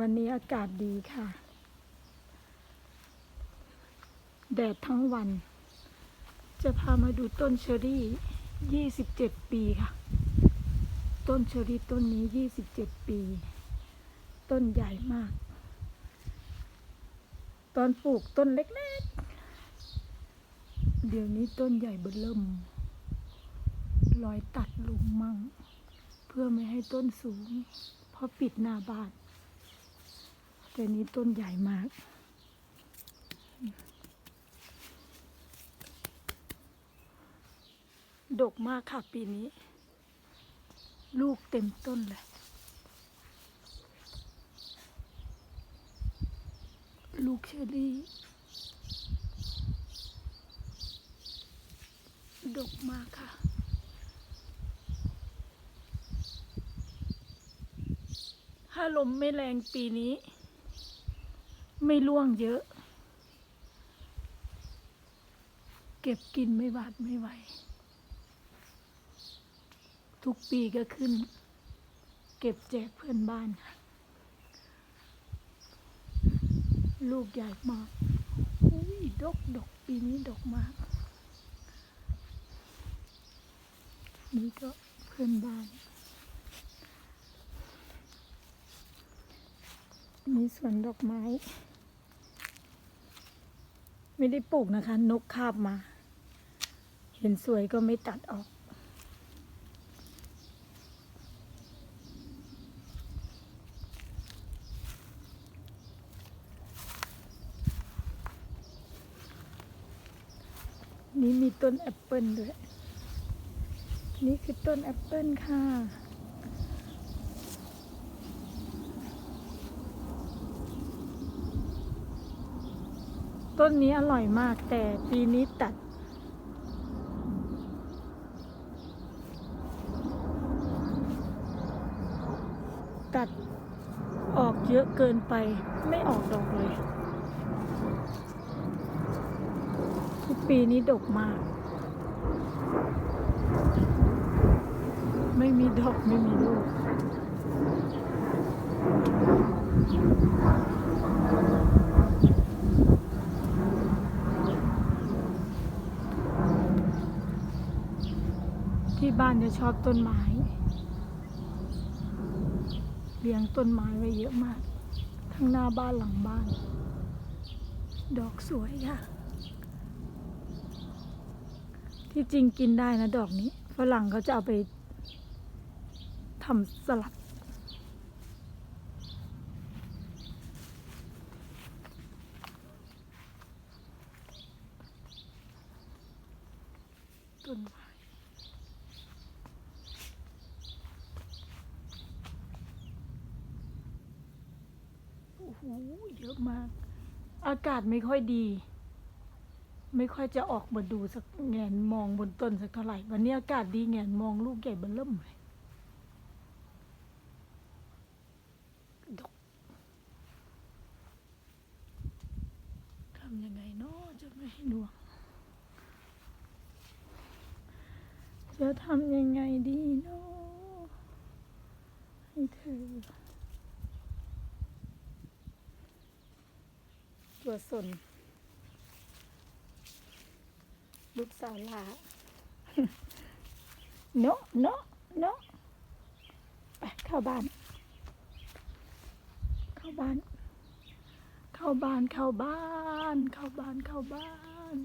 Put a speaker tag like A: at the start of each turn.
A: วันนี้อากาศดีค่ะ แดดทั้งวัน จะพามาดูต้นเชอรี่ 27 ปีค่ะ ต้นเชอรี่ต้นนี้ 27 ปี ต้นใหญ่มาก ตอนปลูกต้นเล็กๆ เดี๋ยวนี้ต้นใหญ่เบิ่มเริ่มรอยตัดลงมั่ง เพื่อไม่ให้ต้นสูง เพราะปิดหน้าบ้าน แต่นี้ต้นใหญ่มาก ดกมากค่ะปีนี้ ลูกเต็มต้นเลย ลูกเชอรี่ ดกมากค่ะถ้าลมไม่แรงปีนี้ ไม่ร่วงเยอะ เก็บกินไม่หวาดไม่ไหว ทุกปีก็ขึ้น เก็บแจกเพื่อนบ้าน ลูกใหญ่มากอุ้ยดกดกปีนี้ดกมาก นี่ก็เพื่อนบ้านมีสวนดอกไม้ ไม่ได้ปลูกนะคะ นกคาบมา เห็นสวยก็ไม่ตัดออกนี่มีต้นแอปเปิลด้วย นี่คือต้นแอปเปิลค่ะ ต้นนี้อร่อยมากแต่ปีนี้ตัด ตัดออกเยอะเกินไปไม่ออกดอกเลยทุกปีนี้ดกมาก ไม่มีดอกไม่มีลูก ที่บ้านจะชอบต้นไม้เลี้ยงต้นไม้ไว้เยอะมาก ทั้งหน้าบ้านหลังบ้าน ดอกสวยค่ะ ที่จริงกินได้นะดอกนี้ฝรั่งเขาจะเอาไปทำสลัดต้นไม้ โหเยอะมาก อากาศไม่ค่อยดี ไม่ค่อยจะออกมาดูสักแงนมองบนต้นสักเท่าไหร่ วันนี้อากาศดีแงนมองลูกใหญ่เบนเริ่มเลยทำยังไงเนาะจะไม่ให้ดวงจะทำยังไงดีเนาะให้เธอ ตัวสนลูกสาวลาเนาะเนาะเนาะไปเข้าบ้าน เข้าบ้าน เข้าบ้าน เข้าบ้าน เข้าบ้าน เข้าบ้าน